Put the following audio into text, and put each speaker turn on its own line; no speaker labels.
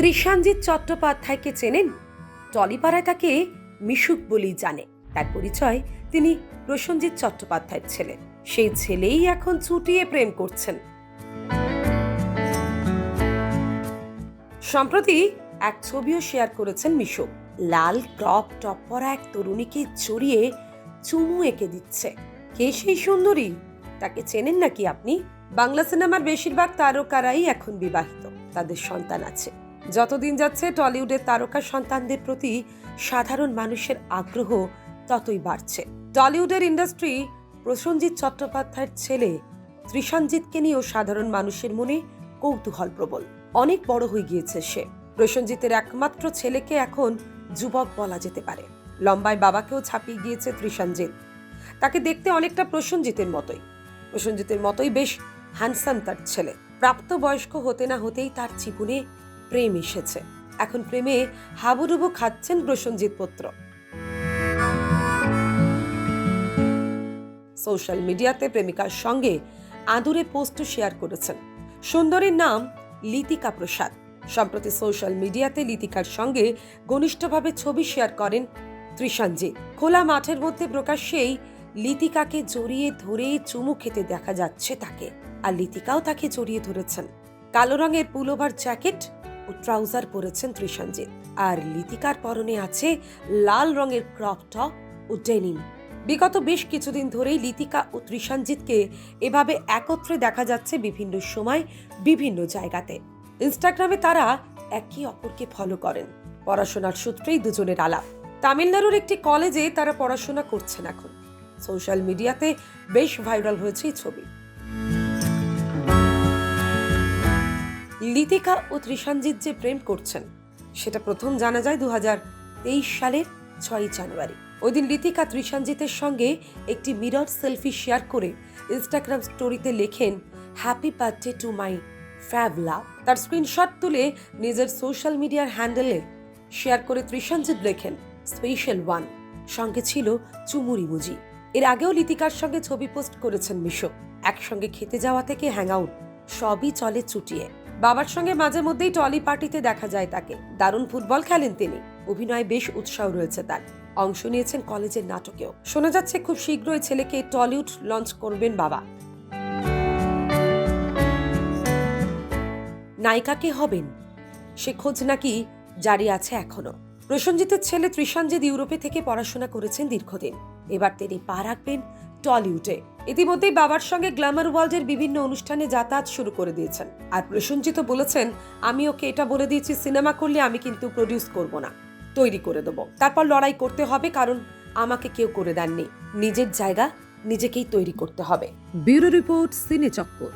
ত্রিশাঞ্জিৎ চট্টোপাধ্যায়কে চেনেন? টলিপাড়ায় তাকে মিশুক বলেই জানে। তার পরিচয় তিনি প্রসেনজিৎ চট্টোপাধ্যায়ের ছেলে। সেই ছেলেই এখন চুটিয়ে প্রেম করছেন। সম্প্রতি এক ছবিও শেয়ার করেছেন মিশু লাল ক্রপ টপ পরা এক তরুণীকে জড়িয়ে চুমু এঁকে দিচ্ছে। কে সেই সুন্দরী? তাকে চেনেন নাকি আপনি? বাংলা সিনেমার বেশিরভাগ তারকারাই এখন বিবাহিত। তাদের সন্তান আছে। যতদিন যাচ্ছে টলিউডের তারকা সন্তানদের প্রতি সাধারণ মানুষের আগ্রহ ততই বাড়ছে। টলিউডের ইন্ডাস্ট্রি প্রসেনজিৎ চট্টোপাধ্যায়ের ছেলে ত্রিশাঞ্জিতকে নিয়েও সাধারণ মানুষের মনে কৌতূহল প্রবল। অনেক বড় হয়ে গিয়েছে সে। প্রসেনজিতের একমাত্র ছেলেকে এখন যুবক বলা যেতে পারে। লম্বায় বাবাকেও ছাপিয়ে গিয়েছে ত্রিশাঞ্জিত তাকে দেখতে অনেকটা প্রসেনজিতের মতোই। প্রসেনজিতের মতোই বেশ হ্যান্ডসাম তার ছেলে। প্রাপ্তবয়স্ক হতে না হতেই তার জীবনে প্রেম এসেছে। এখন প্রেমে হাবুডুবু খাচ্ছেন প্রসেনজিৎ পুত্র। সোশ্যাল মিডিয়াতে প্রেমিকার সঙ্গে আদুরে পোস্ট শেয়ার করেছেন। সুন্দরীর নাম লিতিকা প্রসাদ। সম্প্রতি সোশ্যাল মিডিয়াতে লিতিকার সঙ্গে ঘনিষ্ঠভাবে ছবি শেয়ার করেন ত্রিশাঞ্জিৎ খোলা মাঠের মধ্যে প্রকাশ্যেই লিতিকাকে জড়িয়ে ধরে চুমু খেতে দেখা যাচ্ছে তাকে। আর লিতিকাও তাকে জড়িয়ে ধরেছেন। কালো রঙের পুলোভার জ্যাকেট ট্রাউজার পরেছেন ত্রিশাঞ্জিৎ আর লিতিকার পরনে আছে লাল রঙের ক্রপ টপ ও ডেনিম। বিগত বেশ কিছুদিন ধরেই লিতিকা ও ত্রিশাঞ্জিতকে এভাবে একত্রে দেখা যাচ্ছে বিভিন্ন সময়, বিভিন্ন জায়গাতে। ইনস্টাগ্রামে তারা একে অপরকে ফলো করেন। পড়াশোনার সূত্রেই দুজনের আলাপ। তামিলনাড়ুর একটি কলেজে তারা পড়াশোনা করছেন এখন। সোশ্যাল মিডিয়াতে বেশ ভাইরাল হয়েছে এই ছবি। লিতিকা ও ত্রিশাঞ্জিত যে প্রেম করছেন, সেটা প্রথম জানা যায় দুহাজার তেইশ সালের ছয়ই জানুয়ারি। ওই দিন লিতিকা ত্রিশাঞ্জিতের সঙ্গে একটি মিরর সেলফি শেয়ার করে ইনস্টাগ্রাম স্টোরিতে লেখেন হ্যাপি বার্থডে টু মাই ফ্যাভলা তার স্ক্রিনশট তুলে নিজের সোশ্যাল মিডিয়ার হ্যান্ডেলে শেয়ার করে ত্রিশাঞ্জিত লেখেন স্পেশাল ওয়ান সঙ্গে ছিল চুমুরি মুজি এর আগেও লিতিকার সঙ্গে ছবি পোস্ট করেছেন মিশো। একসঙ্গে খেতে যাওয়া থেকে হ্যাং আউট, সবই চলে চুটিয়ে। বাবার সঙ্গে মাঝে মধ্যেই টলি পার্টিতে দেখা যায় তাকে। দারুণ ফুটবল খেলেন তিনি। অভিনয়ে বেশ উৎসাহ রয়েছে তার। অংশ নিয়েছেন কলেজের নাটকেও। শোনা যাচ্ছে খুব শীঘ্রই ছেলেকে টলিউড লঞ্চ করবেন বাবা। নায়িকাকে হবেন। সে খোঁজ নাকি জারি আছে এখনও। প্রসেনজিতের ছেলে ত্রিশাঞ্জিত ইউরোপে থেকে পড়াশোনা করেছেন দীর্ঘদিন। এবার তিনি পা রাখবেন টলিউডে। ইতিমধ্যেই বাবার সঙ্গে গ্ল্যামার ওয়ার্ল্ডের বিভিন্ন অনুষ্ঠানে যাতায়াত শুরু করে দিয়েছেন। আর প্রসঞ্জিত বলেছেন, আমি ওকে এটা বলে দিয়েছি, সিনেমা করলে আমি কিন্তু প্রডিউস করব না। তৈরি করে দেবো। তারপর লড়াই করতে হবে, কারণ আমাকে কেউ করে দেননি। নিজের জায়গা নিজেকেই তৈরি করতে হবে। ব্যুরো রিপোর্ট সিনে চক্কর